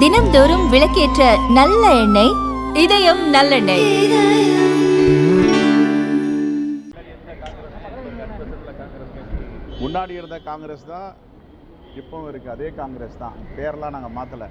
தினம்தோறும் விளக்கேற்ற நல்ல எண்ணெய் இதயம் நல்லெண்ணெய். முன்னாடி இருந்த காங்கிரஸ் தான் இப்போவும் இருக்குது அதே காங்கிரஸ் தான். பேரெல்லாம் நாங்கள் மாற்றலை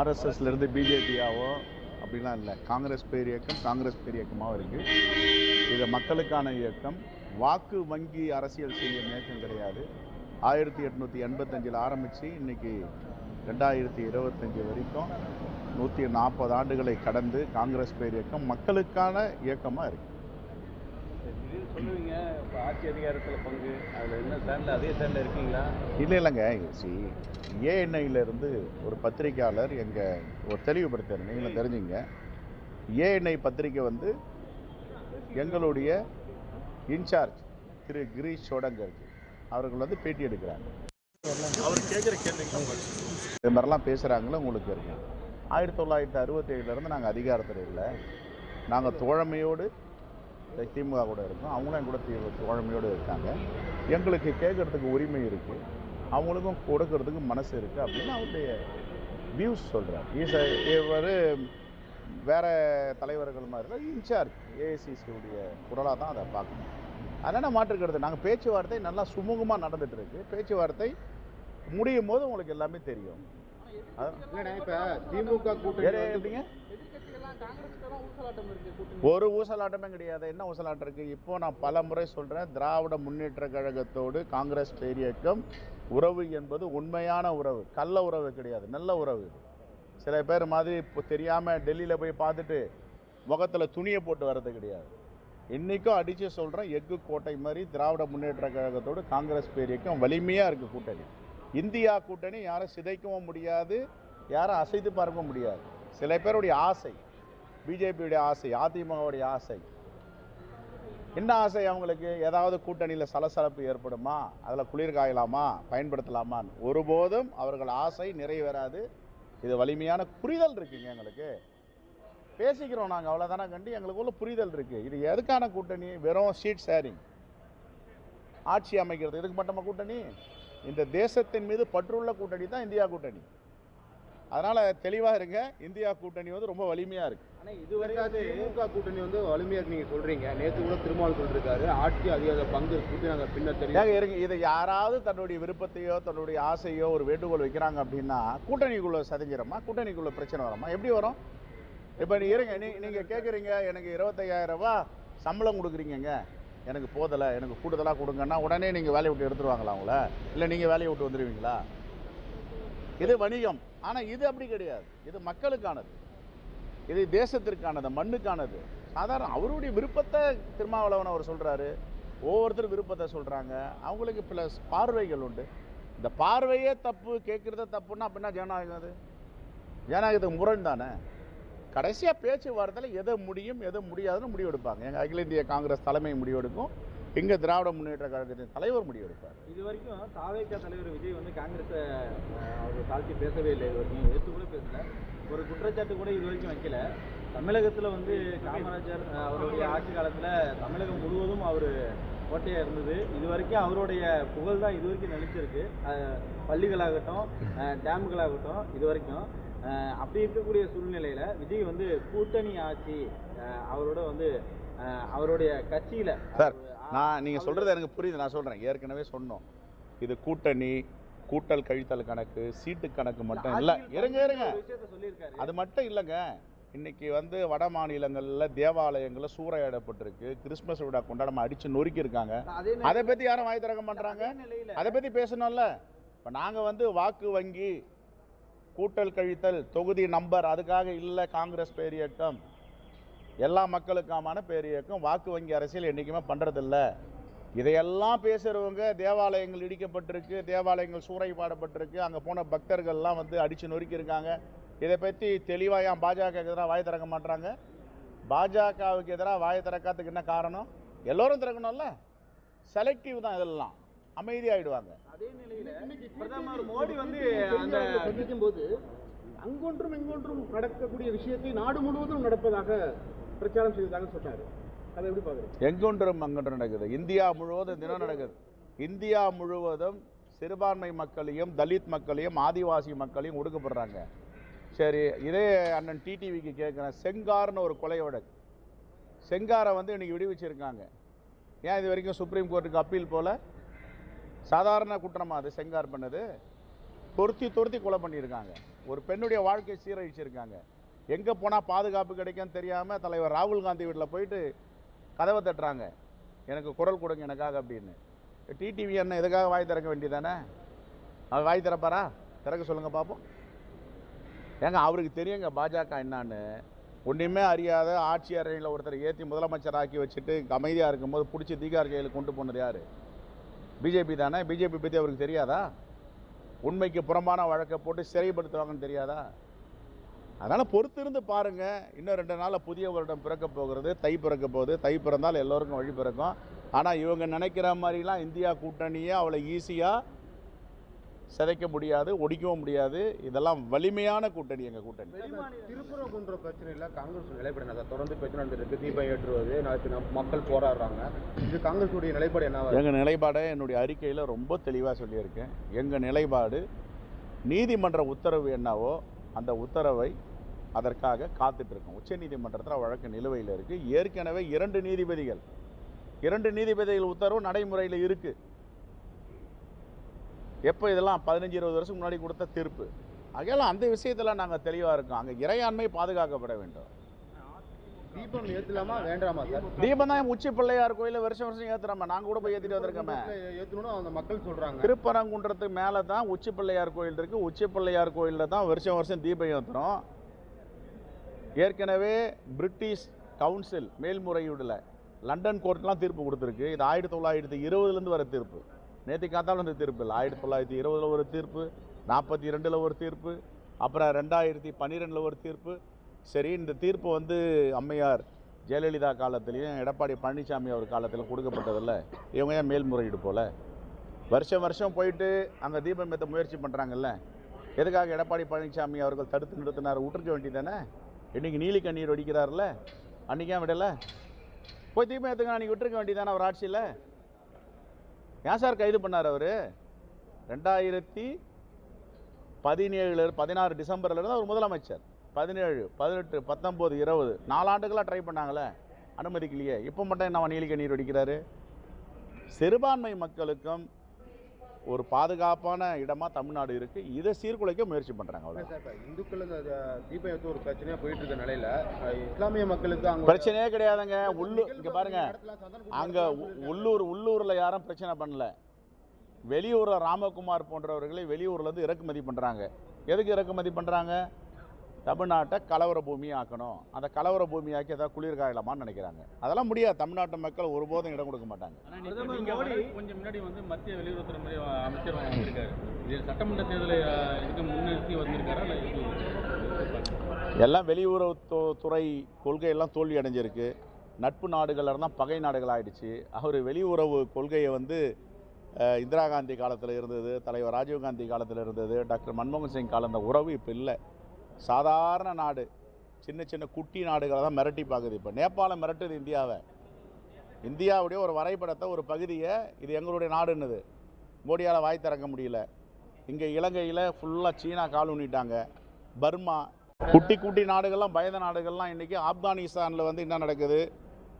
ஆர்எஸ்எஸ்லேருந்து பிஜேபியாவோ அப்படிலாம் இல்லை. காங்கிரஸ் பேர் இயக்கம் காங்கிரஸ் பேர் இயக்கமாகவும் இருக்குது இது மக்களுக்கான இயக்கம். வாக்கு வங்கி அரசியல் செய்யும் இயக்கம் கிடையாது. ஆயிரத்தி எட்நூற்றி எண்பத்தஞ்சில் ஆரம்பித்து இன்னைக்கு ரெண்டாயிரத்தி இருபத்தஞ்சி வரைக்கும் நூற்றி நாற்பது ஆண்டுகளை கடந்து காங்கிரஸ் பேர் இயக்கம் மக்களுக்கான இயக்கமாக இருக்குது சொல்லுவீங்க ஆட்சி அதிகாரத்தில் பங்கு அதில் என்ன ஸ்டாண்டில் அதே ஸ்டாண்டில் இருக்கீங்களா? இல்லை இல்லைங்க. சி ஏஎன்ஐயிலேருந்து ஒரு பத்திரிக்கையாளர் எங்கள் ஒரு தெளிவுபடுத்தார் நீங்களும் தெரிஞ்சுங்க. ஏஎன்ஐ பத்திரிக்கை வந்து எங்களுடைய இன்சார்ஜ் திரு கிரீஷ் சோடங்கருக்கு அவர்கள் வந்து பேட்டி எடுக்கிறாங்க. அவர் கேட்குற கேள்விக்கு இது மாதிரிலாம் பேசுகிறாங்களோ உங்களுக்கு இருக்கு ஆயிரத்தி தொள்ளாயிரத்தி அறுபத்தேழுலேருந்து நாங்கள் அதிகாரத்தில் இல்லை. நாங்கள் தோழமையோடு திமுக கூட இருக்கோம். அவங்களும் கூட தோழமையோடு இருக்காங்க. எங்களுக்கு கேட்கறதுக்கு உரிமை இருக்குது அவங்களுக்கும் கொடுக்கறதுக்கு மனசு இருக்குது அப்படின்னு அவருடைய வியூஸ் சொல்கிறார் ஈஸ் இவர் வேறு தலைவர்கள் மாதிரி இன்சார்ஜ் ஏஐசிசியுடைய குரலாக தான் அதை பார்க்கணும். அதனால் மாற்றுக்கிறது நாங்கள் பேச்சுவார்த்தை நல்லா சுமூகமாக நடந்துட்டு இருக்கு. பேச்சுவார்த்தை முடியும் போது உங்களுக்கு எல்லாமே தெரியும். ஒரு ஊசலாட்டமே கிடையாது. என்ன ஊசலாட்டம் இருக்கு? இப்போ நான் பல முறை சொல்றேன் திராவிட முன்னேற்ற கழகத்தோடு காங்கிரஸ் பேர் இயக்கம் உறவு என்பது உண்மையான உறவு கள்ள உறவு கிடையாது நல்ல உறவு. சில பேர் மாதிரி இப்போ தெரியாம டெல்லியில போய் பார்த்துட்டு முகத்துல துணியை போட்டு வர்றது கிடையாது. இன்றைக்கும் அடித்து சொல்கிறேன் எஃகு கோட்டை மாதிரி திராவிட முன்னேற்ற கழகத்தோடு காங்கிரஸ் பேர் வலிமையாக இருக்குது கூட்டணி. இந்தியா கூட்டணி யாரும் சிதைக்கவும் முடியாது யாரும் அசைத்து பார்க்க முடியாது. சில பேருடைய ஆசை பிஜேபியுடைய ஆசை அதிமுகவுடைய ஆசை. என்ன ஆசை அவங்களுக்கு? ஏதாவது கூட்டணியில் சலசலப்பு ஏற்படுமா? அதில் குளிர் காயலாமா? பயன்படுத்தலாமான்னு. ஒருபோதும் அவர்கள் ஆசை நிறைவேறாது. இது வலிமையான புரிதல் இருக்குங்க எங்களுக்கு. பேசிக்கிறோம் நாங்கள் அவ்வளோதானே கண்டு? எங்களுக்குள்ள புரிதல் இருக்குது இது எதுக்கான கூட்டணி? வெறும் சீட் ஷேரிங் ஆட்சி அமைக்கிறது. இதுக்கு மட்டுமா கூட்டணி? இந்த தேசத்தின் மீது பற்றுள்ள கூட்டணி தான் இந்தியா கூட்டணி. அதனால் தெளிவாக இருங்க. இந்தியா கூட்டணி வந்து ரொம்ப வலிமையாக இருக்குது ஆனால் இதுவரை திமுக கூட்டணி வந்து வலிமையாக நீங்கள் சொல்கிறீங்க நேற்று கூட திருமாவளவன் சொல்லியிருக்காரு ஆட்சி அதிகார பங்கு கூட்டி நாங்கள் பின்னர் தெரியும். இருங்க. இதை யாராவது தன்னுடைய விருப்பத்தையோ தன்னுடைய ஆசையோ ஒரு வேண்டுகோள் வைக்கிறாங்க அப்படின்னா கூட்டணிக்குள்ள சதிஞ்சிரமா கூட்டணிக்குள்ள பிரச்சனை வருமா? எப்படி வரும்? இப்போ நீ இருங்க நீ நீங்கள் கேட்குறீங்க எனக்கு இருபத்தையாயிரம் ரூபா சம்பளம் கொடுக்குறீங்கங்க. எனக்கு போதலை எனக்கு கூடுதலாக கொடுங்கன்னா உடனே நீங்கள் வேலையை விட்டு எடுத்துருவாங்களா அவங்கள? இல்லை நீங்கள் வேலையை விட்டு வந்துடுவீங்களா இது வணிகம். ஆனால் இது அப்படி கிடையாது. இது மக்களுக்கானது. இது தேசத்திற்கானது மண்ணுக்கானது. சாதாரண அவருடைய விருப்பத்தை திருமாவளவன் அவர் சொல்கிறாரு ஒவ்வொருத்தரும் விருப்பத்தை சொல்கிறாங்க அவங்களுக்கு ப்ளஸ் பார்வைகள் உண்டு. இந்த பார்வையே தப்பு கேட்குறத தப்புன்னா அப்படின்னா ஜனநாயகம் அது. ஜனநாயகத்துக்கு முரண் தானே? கடைசியாக பேச்சுவார்த்தையில் எதை முடியும் எதை முடியாதுன்னு முடிவெடுப்பாங்க. எங்கள் அகில இந்திய காங்கிரஸ் தலைமை முடிவெடுக்கும். இங்கே திராவிட முன்னேற்ற கழகத்தின் தலைவர் முடிவெடுப்பார். இது வரைக்கும் தாவேக்கா தலைவர் விஜய் வந்து காங்கிரஸை அவர் தாழ்த்தி பேசவே இல்லை. இது வரைக்கும் எடுத்து கூட பேசல. ஒரு குற்றச்சாட்டு கூட இது வரைக்கும் வைக்கல. தமிழகத்தில் வந்து காமராஜர் அவருடைய ஆட்சி காலத்தில் தமிழகம் முழுவதும் அவர் கோட்டையாக இருந்தது. இது வரைக்கும் அவருடைய புகழ் தான் இது வரைக்கும் நினைச்சிருக்கு பள்ளிகளாகட்டும் டேம்களாகட்டும் இது வரைக்கும் அப்படி இருக்கக்கூடிய சூழ்நிலையில் விஜய் வந்து கூட்டணி ஆட்சி அவரோட வந்து அவருடைய கட்சியில் சார், நான் நீங்கள் சொல்கிறது எனக்கு புரியுது நான் சொல்கிறேன் ஏற்கனவே சொன்னோம். இது கூட்டணி கூட்டல் கழித்தல் கணக்கு சீட்டு கணக்கு மட்டும் இல்லை. இருங்க இருங்க. அது மட்டும் இல்லைங்க. இன்னைக்கு வந்து வட மாநிலங்களில் தேவாலயங்களில் சூறையாடப்பட்டிருக்கு. கிறிஸ்மஸ் விழா கொண்டாடாம அடிச்சு நொறுக்கி இருக்காங்க அதே பற்றி யாரும் வாய் திறக்க மாட்டாங்க அதை பற்றி பேசணும்ல? இப்போ நாங்கள் வந்து வாக்கு வங்கி கூட்டல் கழித்தல் தொகுதி நம்பர் அதுக்காக இல்லை காங்கிரஸ் பேர் இயக்கம் எல்லா மக்களுக்காமான பேர் இயக்கம் வாக்கு வங்கி அரசியல் என்றைக்குமே பண்ணுறதில்ல இதையெல்லாம் பேசுகிறவங்க தேவாலயங்கள் இடிக்கப்பட்டிருக்கு தேவாலயங்கள் சூறைப்பாடப்பட்டிருக்கு அங்கே போன பக்தர்கள்லாம் வந்து அடித்து நொறுக்கியிருக்காங்க. இதை பற்றி தெளிவாக ஏன் பாஜக எதிராக வாய் திறக்க மாட்டுறாங்க பாஜகவுக்கு எதிராக வாய் திறக்காததுக்கு என்ன காரணம்? எல்லோரும் திறக்கணும்ல. செலக்டிவ் தான் இதெல்லாம். அமைதியாயிடுவாங்க. அதே நிலையில பிரதமர் மோடி வந்து அந்த சந்திக்கும் போது அங்கொன்றும் இங்கொன்றும் நடக்கக்கூடிய விஷயத்தை நாடு முழுவதும் நடப்பதாக பிரச்சாரம் செய்ததாக சொன்னார். அதை எப்படி பாக்குறீங்க எங்கொன்றும் அங்கொன்றும் நடக்குது இந்தியா முழுவதும் தினம் நடக்குது. இந்தியா முழுவதும் சிறுபான்மை மக்களையும் தலித் மக்களையும் ஆதிவாசி மக்களையும் ஒடுக்கப்படுறாங்க. சரி இதே அண்ணன் டிடிவிக்கு கேட்குறேன். செங்கார்னு ஒரு கொலை வழக்கு. செங்காரை வந்து இன்னைக்கு விடுவிச்சிருக்காங்க. ஏன் இது வரைக்கும் சுப்ரீம் கோர்ட்டுக்கு அப்பீல் போல? சாதாரண குற்றமாக அது செங்கார் பண்ணது. துருத்தி துருத்தி கொலை பண்ணியிருக்காங்க. ஒரு பெண்ணுடைய வாழ்க்கையை சீரழிச்சிருக்காங்க. எங்கே போனால் பாதுகாப்பு கிடைக்கும்னு தெரியாமல் தலைவர் ராகுல் காந்தி வீட்டில் போயிட்டு கதவை தட்டுறாங்க. எனக்கு குரல் கொடுங்க எனக்காக அப்படின்னு. டிடிவி அண்ணன் எதுக்காக வாய் திறக்க வேண்டியதானே? அவர் வாய் திறப்பாரா? திறக்க சொல்லுங்கள் பார்ப்போம் ஏங்க அவருக்கு தெரியுங்க பாஜக என்னான்னு. ஒன்றுமே அறியாத ஆட்சி அறையில் ஒருத்தர் ஏற்றி முதலமைச்சர் ஆக்கி வச்சுட்டு அமைதியாக இருக்கும்போது பிடிச்சி தீகார் கையில் கொண்டு போனது யார்? பிஜேபி தானே? பிஜேபி பற்றி அவருக்கு தெரியாதா? உண்மைக்கு புறம்பான வழக்கை போட்டு சிறைப்படுத்துவாங்கன்னு தெரியாதா? அதனால் பொறுத்திருந்து பாருங்கள் இன்னும் ரெண்டு நாளில் புதிய வருடம் பிறக்க போகிறது. தை பிறக்க போகுது. தை பிறந்தால் எல்லோருக்கும் வழி பிறக்கும். ஆனால் இவங்க நினைக்கிற மாதிரிலாம் இந்தியா கூட்டணியே அவ்வளோ ஈஸியாக சிதைக்க முடியாது ஒடிக்கவும் முடியாது. இதெல்லாம் வலிமையான கூட்டணி எங்கள் கூட்டணி. திருப்பரங்குன்ற பிரச்சனையில் காங்கிரஸ் நிலைப்பாடு என்ன தொடர்ந்து பிரச்சனை நடந்துருக்கு தீபம் ஏற்றுவது மக்கள் போராடுறாங்க. இது காங்கிரஸுடைய நிலைப்பாடு என்னவா எங்கள் நிலைப்பாடை என்னுடைய அறிக்கையில் ரொம்ப தெளிவாக சொல்லியிருக்கேன். எங்கள் நிலைப்பாடு நீதிமன்ற உத்தரவு என்னவோ அந்த உத்தரவை அதற்காக காத்துட்ருக்கோம் உச்சநீதிமன்றத்தில் வழக்கு நிலுவையில் இருக்குது ஏற்கனவே இரண்டு நீதிபதிகள் இரண்டு நீதிபதிகள் உத்தரவு நடைமுறையில் இருக்குது எப்போ இதெல்லாம் பதினஞ்சு இருபது வருஷம் முன்னாடி கொடுத்த தீர்ப்பு? ஆகையால் அந்த விஷயத்தில் நாங்கள் தெளிவாக இருக்கோம். அங்கே இறையாண்மை பாதுகாக்கப்பட வேண்டும். தீபம் ஏற்றலாமா வேண்டாமா சார்? தீபம் தான் உச்சி பிள்ளையார் கோயிலில் வருஷம் வருஷம் ஏற்றுறோமே நாங்கள் கூட போய் ஏற்றிட்டு வந்திருக்கோமே. ஏற்றணும் அந்த மக்கள் சொல்றாங்க. திருப்பரங்குன்றத்துக்கு மேலே தான் உச்சி பிள்ளையார் கோயில் இருக்குது உச்சி பிள்ளையார் கோயிலில் தான் வருஷம் வருஷம் தீபம் ஏற்றுறோம் ஏற்கனவே பிரிட்டிஷ் கவுன்சில் மேல்முறையீடில் லண்டன் கோர்ட்லாம் தீர்ப்பு கொடுத்துருக்கு. இது ஆயிரத்தி தொள்ளாயிரத்தி இருபதுலேருந்து வர தீர்ப்பு. நேற்று காத்தாலும் இந்த தீர்ப்பு இல்லை. ஆயிரத்தி தொள்ளாயிரத்தி இருபதில் ஒரு தீர்ப்பு நாற்பத்தி ரெண்டில் ஒரு தீர்ப்பு அப்புறம் ரெண்டாயிரத்தி பன்னிரெண்டில் ஒரு தீர்ப்பு. சரி இந்த தீர்ப்பு வந்து அம்மையார் ஜெயலலிதா காலத்துலேயும் எடப்பாடி பழனிசாமி அவர் காலத்தில் கொடுக்கப்பட்டதில்ல. இவங்க ஏன் மேல்முறையீடு போல்? வருஷம் வருஷம் போயிட்டு அங்கே தீபம் ஏற்ற முயற்சி பண்ணுறாங்கல்ல எதுக்காக எடப்பாடி பழனிசாமி அவர்கள் தடுத்து நிறுத்தினார்? விட்டுருக்க வேண்டியதானே இன்றைக்கி நீலி கண்ணீர் வடிக்கிறார்ல அன்றைக்கே விடலை? போய் தீபம் ஏற்றுங்க அன்றைக்கி விட்டுருக்க வேண்டியதானே அவர் ஆட்சியில்? ஏன் சார் கைது பண்ணார் அவர்? ரெண்டாயிரத்தி பதினேழு பதினாறு டிசம்பரில் இருந்து அவர் முதலமைச்சர். பதினேழு பதினெட்டு பத்தொம்போது இருபது. நாலாண்டுகளாக ட்ரை பண்ணாங்களே. அனுமதிக்கலையே. இப்போ மட்டும் என்ன நீலிக்க நீர் வடிக்கிறாரு சிறுபான்மை மக்களுக்கும் ஒரு பாதுகாப்பான இடமா தமிழ்நாடு இருக்கு. இதை சீர்குலைக்க முயற்சி பண்றாங்க அவ்வளோ சார் இப்ப இந்துக்கள் இந்த அஹ், தீபம் ஏற்ற ஒரு பிரச்சனையா போயிட்டு இருக்க நிலையில இஸ்லாமிய மக்களுக்கு அங்க பிரச்சனையே கிடையாதுங்க. உள்ளூர் இங்க பாருங்க. அங்க உள்ளூர் உள்ளூர்ல யாரும் பிரச்சனை பண்ணல. வெளியூர்ல ராமகுமார் போன்றவர்களை வெளியூர்ல இருந்து இறக்குமதி பண்றாங்க. எதுக்கு இறக்குமதி பண்றாங்க? தமிழ்நாட்டை கலவர பூமி ஆக்கணும் அந்த கலவர பூமியாக்கி ஏதாவது குளிர் காயலாமான்னு நினைக்கிறாங்க. அதெல்லாம் முடியாது. தமிழ்நாட்டு மக்கள் ஒருபோதும் இடம் கொடுக்க மாட்டாங்க. கொஞ்சம் முன்னாடி வந்து மத்திய வெளியுறவுத்துறை அமைச்சர் வந்திருக்காரு இது சட்டமன்ற தேர்தலை இதுக்கு முன்னிறுத்தி வந்திருக்காரா எல்லாம் வெளியுறவு து- துறை கொள்கையெல்லாம் தோல்வி அடைஞ்சிருக்கு. நட்பு நாடுகள் தான் பகை நாடுகள் ஆயிடுச்சு. அவர் வெளியுறவு கொள்கையை வந்து இந்திரா காந்தி காலத்தில் இருந்தது தலைவர் ராஜீவ்காந்தி காலத்தில் இருந்தது டாக்டர் மன்மோகன் சிங் காலம் அந்த உறவு இப்போ இல்லை. சாதாரண நாடு சின்ன சின்ன குட்டி நாடுகளை தான் மிரட்டி பார்க்குது இப்போ. நேபாளம் மிரட்டுது இந்தியாவை. இந்தியாவுடைய ஒரு வரைபடத்தை ஒரு பகுதியை இது எங்களுடைய நாடுன்னுது. மோடியால் வாய் திறக்க முடியல. இங்கே இலங்கையில் ஃபுல்லாக சீனா கால் ஊனிட்டாங்க. பர்மா. குட்டி குட்டி நாடுகள்லாம் பயந்த நாடுகள்லாம் இன்றைக்கி ஆப்கானிஸ்தானில் வந்து என்ன நடக்குது?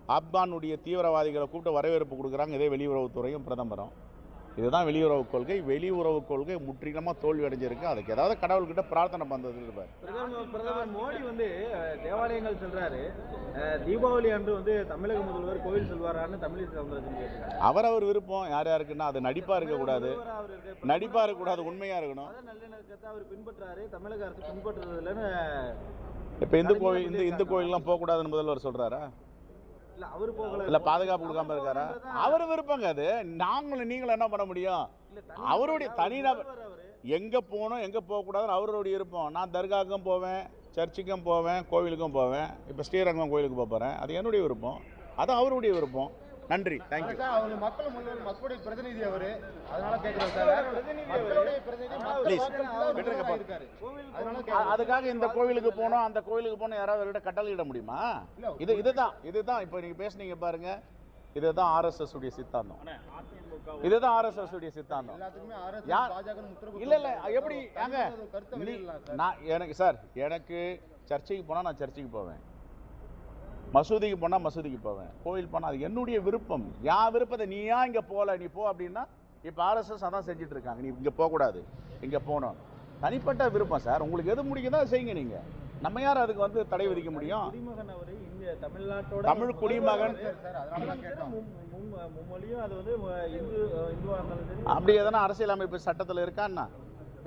ஆப்கானுடைய தீவிரவாதிகளை கூப்பிட்டு வரவேற்பு கொடுக்குறாங்க. இதே வெளியுறவுத்துறையும் பிரதமரும். இதுதான் வெளியுறவு கொள்கை. வெளியுறவு கொள்கை முற்றிலுமாக தோல்வி அடைஞ்சிருக்கு. அதுக்கு ஏதாவது கடவுள்கிட்ட பிரார்த்தனை பண்ணுறது இருப்பார் பிரதமர் மோடி வந்து தேவாலயங்கள் செல்றாரு. தீபாவளி அன்று வந்து தமிழக முதல்வர் கோவில் செல்வாரான்னு தமிழிசை சவுந்தரராஜன் கேட்கிறாங்க அவரவர் விருப்பம். யார் யாருக்குன்னா அது நடிப்பாக இருக்கக்கூடாது. அவர் நடிப்பாக இருக்கக்கூடாது. உண்மையாக இருக்கணும். நல்லிணக்கத்தை அவர் பின்பற்றாரு. தமிழக அரசு பின்பற்றுறது இல்லைன்னு இப்போ இந்து கோவில் இந்த இந்து கோயிலெலாம் போகக்கூடாதுன்னு முதல்வர் சொல்கிறாரா இல்ல அவர் போகல. இல்லை பாதுகாப்பு கொடுக்காம இருக்காரா? அவர் விருப்பங்க அது. நாங்களும் நீங்களும் என்ன பண்ண முடியும்? அவருடைய நபர் தனிநபர். எங்கே போகணும் எங்கே போகக்கூடாதுன்னு அவருடைய விருப்பம். நான் தர்காவுக்கும் போவேன் சர்ச்சுக்கும் போவேன் கோவிலுக்கும் போவேன். இப்போ ஸ்ரீரங்கம் கோயிலுக்கு போக போகிறேன் அது என்னுடைய விருப்பம். அது அவருடைய விருப்பம். நன்றி. தேங்க்யூ அவங்க மக்கள் முன்னிலை மக்களுடைய பிரதிநிதி அவரு. அதனால கேட்கிறோம் சார். மக்களுடைய பிரதிநிதி. இருக்காரு. அதுக்காக இந்த கோவிலுக்கு போனோம் அந்த கோவிலுக்கு போனோம் யாராவது அவர்கிட்ட கட்டளையிட முடியுமா? இது இதுதான் இதுதான். இப்போ நீங்கள் பேசுனீங்க பாருங்க. இதுதான் ஆர்எஸ்எஸ் உடைய சித்தாந்தம். இதுதான் ஆர்எஸ்எஸ் உடைய சித்தாந்தம். இல்ல இல்ல எப்படி நான் எனக்கு சார் எனக்கு சர்ச்சைக்கு போனா நான் சர்ச்சைக்கு போவேன். மசூதிக்கு போனா மசூதிக்கு போவேன். கோயில் போனா அது என்னுடைய விருப்பம். என் விருப்பத்தை நீ ஏன் இங்க போல நீ போ அப்படின்னா இப்ப ஆர்எஸ்எஸ் அதான் செஞ்சுட்டு இருக்காங்க நீ இங்க போக கூடாது இங்க போகணும். தனிப்பட்ட விருப்பம் சார். உங்களுக்கு எது முடிக்குதோ அதை செய்யுங்க நீங்க. நம்ம யார் அதுக்கு வந்து தடை விதிக்க முடியும்? தமிழ் குடிமகன். அப்படி எதனா அரசியலமைப்பு சட்டத்தில் இருக்கான்னா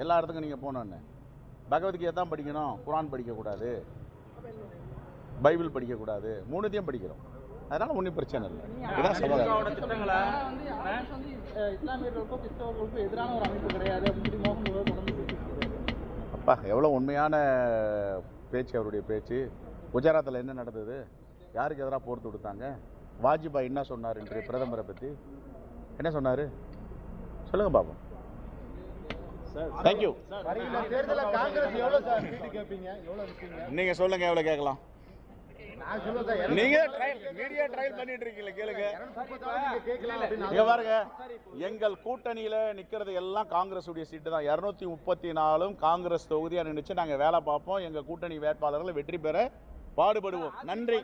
எல்லா இடத்துக்கும் நீங்கள் போகணுன்னு பகவத்கீதை தான் படிக்கணும் குரான் படிக்கக்கூடாது. பைபிள் படிக்கக்கூடாது மூணுத்தையும் படிக்கிறோம் அதனால ஒன்றும் பிரச்சனை இல்லை இதான் கிறிஸ்தவர்களுக்கோ எதிரான அப்பா எவ்வளோ உண்மையான பேச்சு அவருடைய பேச்சு குஜராத்தில் என்ன நடந்தது யாருக்கு எதிராக போர் தொடுத்தாங்க வாஜ்பாய் என்ன சொன்னார் இன்று பிரதமரை பற்றி என்ன சொன்னார் சொல்லுங்க பாப்போம் தேங்க்யூ எவ்வளவு நீங்கள் சொல்லுங்க எவ்வளோ கேட்கலாம் நீங்க ட்ரையல் மீடியா ட்ரையல் பண்ணிட்டு இருக்கீங்க கேளுங்க இங்க பாருங்க எங்கள் கூட்டணியில நிக்கிறது எல்லாம் காங்கிரஸ் உடைய சீட்டு தான். இருநூத்தி முப்பத்தி நாலும் காங்கிரஸ் தொகுதியா நினைச்சு நாங்க வேலை பார்ப்போம். எங்க கூட்டணி வேட்பாளர்களை வெற்றி பெற பாடுபடுவோம். நன்றி.